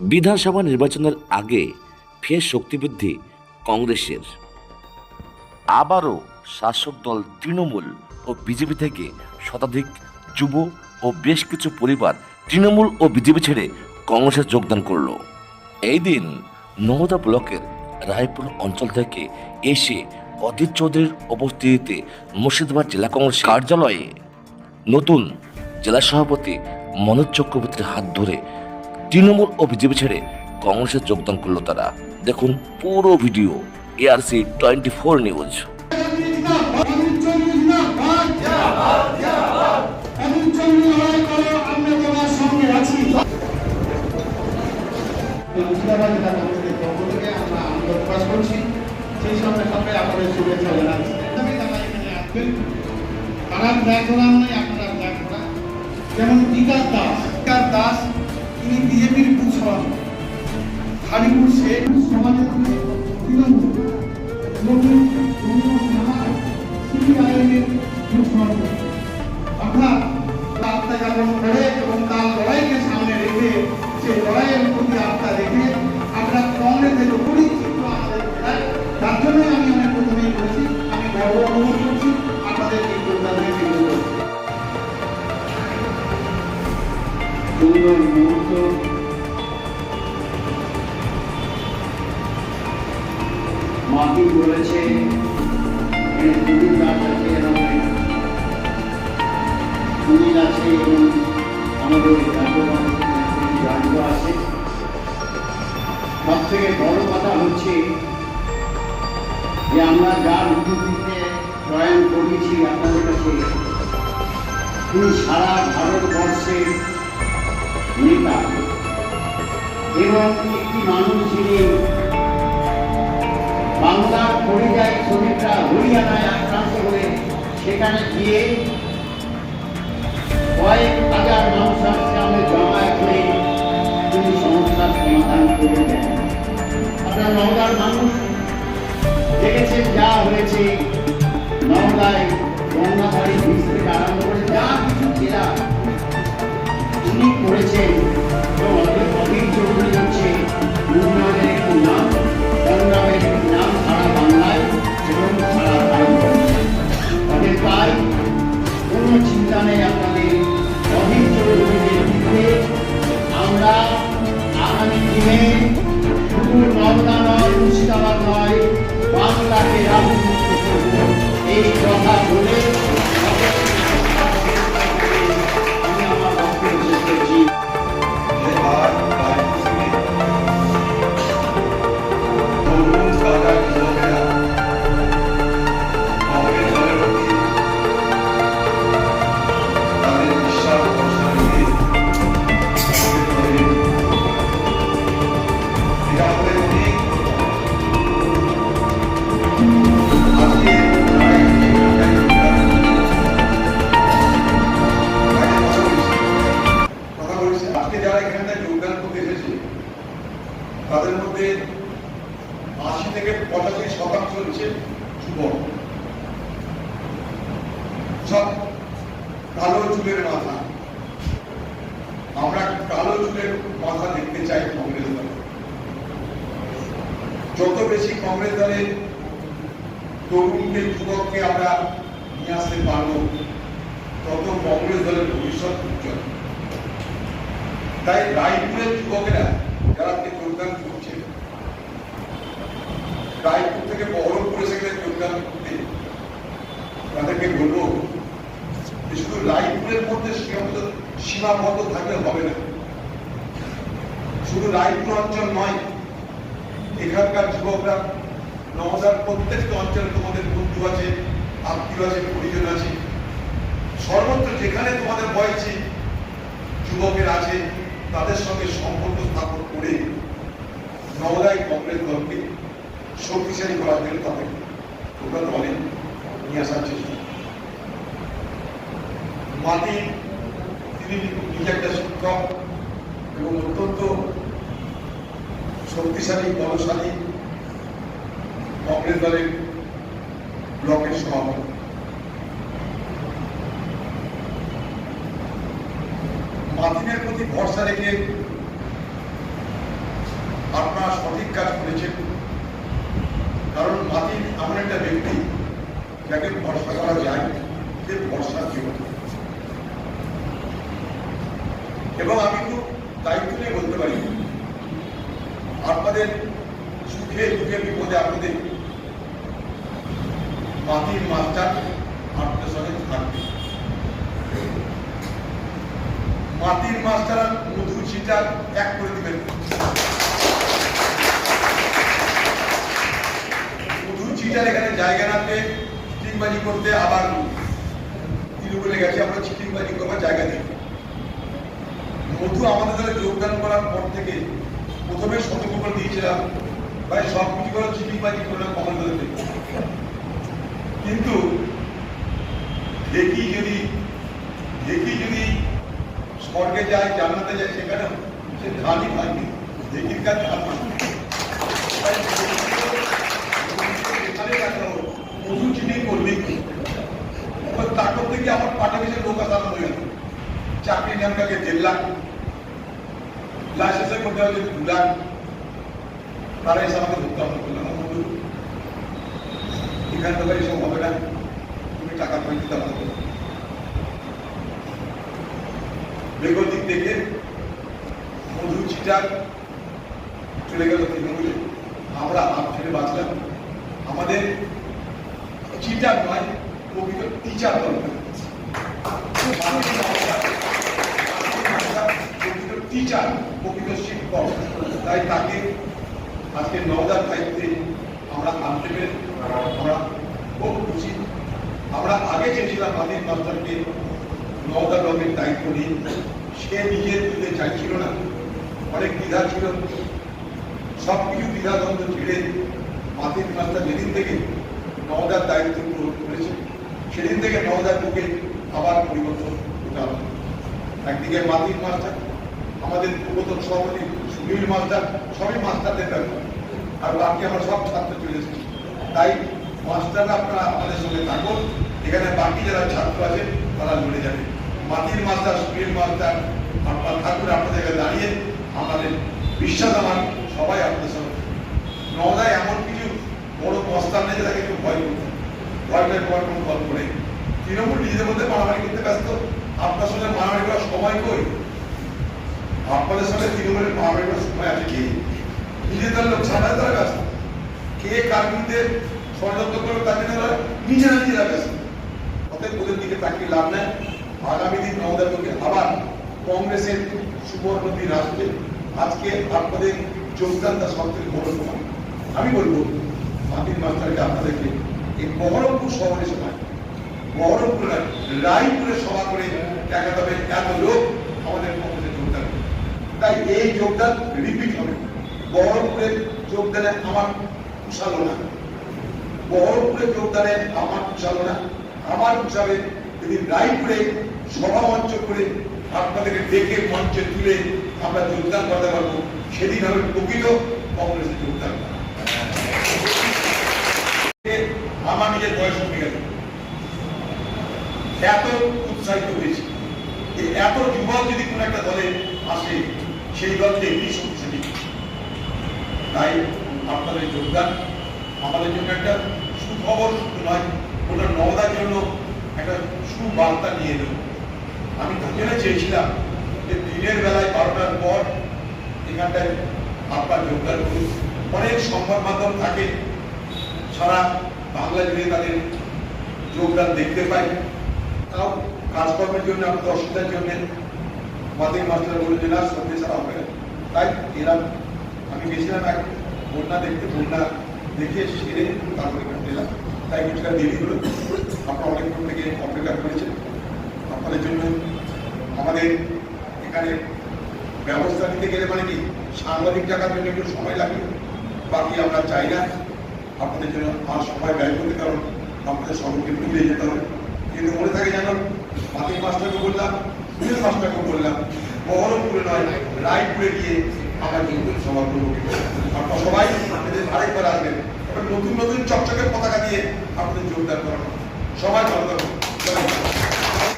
বিধানসভা নির্বাচনের আগে ফের শক্তিবৃদ্ধি কংগ্রেসের। আবারও শাসক দল তৃণমূল ও বিজেপি থেকে শতাধিক যুব ও বেশ কিছু পরিবার তৃণমূল ও বিজেপি ছেড়ে কংগ্রেসে যোগদান করল। এই দিন নওদা ব্লকের রায়পুর অঞ্চল থেকে এসে অধীর চৌধুরীর উপস্থিতিতে মুর্শিদাবাদ জেলা কংগ্রেস কার্যালয়ে নতুন জেলা সভাপতি মনোজ চক্রবর্তীর হাত ধরে তৃণমূল ও বিজেপি ছেড়ে কংগ্রেসে যোগদান করল তারা। দেখুন পুরো video ARC twenty four news আমরা প্রকাশ করছি। সেই সঙ্গে সঙ্গে আপনাদের শুভেচ্ছা জানাচ্ছি। তারা ত্যাগ করা আপনারা ত্যাগ যেমন দাস তিনি বুথ সভাপতি হারিপুর শেখ সমাজের অর্থাৎ আত্মযাপন করে এবং তার লড়াইকে সামনে রেখে সে লড়াইয়ের মাটি বলেছে এবং যে আমরা উদ্যোগীকে প্রয়াণ করেছি আপনাদের কাছে সারা ভারতবর্ষের নেতা। এবং একটি মানুষ যিনি বাংলার পরিযায়ী শ্রমিকরা হরিয়ানায় আক্রান্ত হয়ে সেখানে গিয়ে কয়েক হাজার মানুষের সামনে জমায়েত হয়ে তিনি সমস্যার সমাধান করে দেন। আপনার নওদার মানুষ দেখেছেন যা হয়েছে। নওদায় গঙ্গাধারী বীজ আরম্ভ করে যা কিছু ছিল তিনি করেছেন বেশি কংগ্রেস দলের তরুণকে যুবককে আমরা নিয়ে আসতে পারব। তত কংগ্রেস দলের ভবিষ্যৎ উজ্জ্বল। তাই রায়পুরের যুবকেরা, যারা আজকে যোগদান করছে রায়পুর থেকে বহরমপুর এসে গেলে যোগদান করতে তাদেরকে বলব যে শুধু রায়পুরের মধ্যে সীমাবদ্ধ সীমাবদ্ধ থাকলে হবে না শুধু রায়পুর অঞ্চল নয় এখানকার যুবকরা নওদার প্রত্যেকটা অঞ্চলে তোমাদের বন্ধু আছে, আত্মীয় আছে, পরিজন আছে সর্বত্র যেখানে তোমাদের বয়সী যুবকের আছে, তাদের সঙ্গে সম্পর্ক স্থাপন করে নওদায় কংগ্রেস দলকে শক্তিশালী করার জন্য তাদের তোমরা দলে নিয়ে আসার চেষ্টা। মাটি, তিনি নিজে একটা শিক্ষক এবং অত্যন্ত শক্তিশালী, বলশালী কংগ্রেস দলের ব্লকের সভাপতি। মাতিনের প্রতি ভরসা রেখে আপনারা সঠিক কাজ করেছেন। কারণ মাতিন এমন একটা ব্যক্তি যাকে ভরসা করা যায়, সে ভরসা জীবন এবং আমি খুব দায়িত্ব নিয়ে বলতে পারি, আপনাদের সুখে দুঃখে বিপদে আপনাদের মাটির মাস্টার আপনাদের সঙ্গে থাকবে। মাস্টার আর মধু ছিটা এক করে দিবেন। মধু ছিটার এখানে জায়গা না পেয়ে চিটিংবাজি করতে আবার তৃণমূলে গেছে, আমরা চিটিংবাজি করবার জায়গা দিই মধু আমাদের দলে যোগদান করার পর থেকে প্রথমে সতর্ক করে দিয়েছিলাম, ভাই সব কিছু করে চিটিংবাজি করলে কমন দলে। কিন্তু দেখি যদি দেখি যদি স্বর্গে যায় জান্নাতে যায় সেখানে সে ধানই পায়নি দেখির কাজ ধান পায়নি। তাই এখানে রাখা হোক, মধু চিনি করবি তারপর থেকে আমার পাটে বেশি লোক আসা হয়ে গেল চাকরি নেন কাকে দেড় লাখ লাইসেন্সের করতে হবে দু লাখ তারা এসে আমাকে ধরতে হবে বললাম আমার বন্ধু এখানে তো এসব হবে না তুমি টাকা করে দিতে হবে বেগতিক দেখে মধু চিটার চলে গেল তৃণমূলে। আমরা হাত ছেড়ে বাঁচলাম। আমাদের চিটার নয়, প্রকৃত টিচার দরকার টিচার, প্রকৃত শিক্ষক। তাই তাকে আজকে নওদার দায়িত্বে আমরা আনতে আমরা খুব খুশি আমরা আগে চেয়েছিলাম আদিল মাস্টারকে নওদা ব্লকের দায়িত্ব নিয়ে, সে নিজে দিতে চাইছিল না। অনেক দ্বিধা ছিল। সব কিছু দ্বিধা দ্বন্দ্ব ছেড়ে মাতির মাস্টার যেদিন থেকে নওদার দায়িত্ব গ্রহণ করেছে, সেদিন থেকে নওদার বুকে আবার পরিবর্তন হবে একদিকে মাতির মাস্টার, আমাদের পূর্বতন সভাপতি সুনীল মাস্টার, সবই মাস্টারদের ব্যাপার। আর বাকি আমরা সব ছাত্র চলে এসেছি। তাই মাস্টাররা আপনারা আমাদের সঙ্গে থাকুন। এখানে বাকি যারা ছাত্র আছে, তারা লড়ে যাবে। মাটির মাস্টার সুনীল মাস্টার, আপনার ঠাকুর আপনাদের কাছে দাঁড়িয়ে আমাদের বিশ্বাস আমার, সবাই আপনাদের সঙ্গে নওদায় এমন কিছু বড় মস্তান নেই তাকে একটু ভয় করতে ভয়টার পর কোনো গল্প নেই। তৃণমূল নিজেদের মধ্যে মারামারি করতে ব্যস্ত। আপনার সঙ্গে মারামারি করার সময় কই? আপনাদের সঙ্গে তৃণমূলের মারামারি করার সময় আছে কি? নিজেদের লোক ছাড়া তারা ব্যস্ত। কে কার বিরুদ্ধে ষড়যন্ত্র করবে তাকে তারা নিজেরা নিজেরা ব্যস্ত। অতএব ওদের দিকে তাকিয়ে লাভ নেই। আগামী দিন আমাদের লোকে আবার কংগ্রেসের সুবর্ণ দিন আসবে আজকে আপনাদের যোগদানটা সব থেকে বড় সময় আমি বলব, মাটির মাস্টারকে আপনাদেরকে এই বহরমপুর শহরের সময় বহরমপুর রায়পুরে সভা করে দেখা যাবে এত লোক আমাদের কংগ্রেসে যোগদান তাই এই যোগদান রিপিট হবে। বহরমপুরের যোগদানে আমার কুশালো না বহরমপুরে যোগদানে আমার কুশালো না আমার হিসাবে যদি রায়পুরে সভা মঞ্চ করে আপনাদেরকে ডেকে মঞ্চে তুলে আমরা যোগদান করতে পারব। সেদিন হবে প্রকৃত কংগ্রেসে যোগদান আমার নিজের বয়স হয়ে গেল এত উৎসাহিত হয়েছি। এত যুবক যদি কোন একটা দলে আসে, সেই দলকে এমনি শক্তিশালী তাই আপনাদের যোগদান আমাদের জন্য একটা সুখবর শুধু নয় ওটা নওদার জন্য একটা সুবার্তা নিয়ে এলো আমি তাকে চেয়েছিলাম যে দিনের বেলায় বারোটার পর এখানটায় আপনার যোগদান করুন। অনেক সংবাদ মাধ্যম থাকে, সারা বাংলা জুড়ে তাদের যোগদান দেখতে পাই তাও কাজকর্মের জন্য আপনাদের অসুবিধার জন্য আমাদের মাস্টার বলে যে না সন্ধ্যে ছাড়া হবে। তাই এরা, আমি গেছিলাম এক বন্যা দেখতে, বন্যা দেখে সেরে তারপরে এখানে এলাম তাই কিছুটা দেরি হলো। আপনারা অনেকক্ষণ থেকে অপেক্ষা করেছেন। আপনাদের জন্য আমাদের এখানে ব্যবস্থা নিতে গেলে মানে কি, সাংবাদিক টাকার জন্য একটু সময় লাগে। বাকি আমরা চাই না আপনাদের জন্য আর সময় ব্যয় করতে, কারণ আপনাদের সবাইকে মিলে যেতে হবে। কিন্তু মনে থাকে জানো মাতির মাস্টারকে বললাম সুনীল মাস্টারকে বললাম, বহরমপুরে নয়, রায়পুরে গিয়ে আমরা কিন্তু সভা করব। আপনারা সবাই আরেকবার আসবেন। নতুন নতুন চকচকের পতাকা দিয়ে আপনাদের যোগদান করানো। সবাই ভালো থাকুন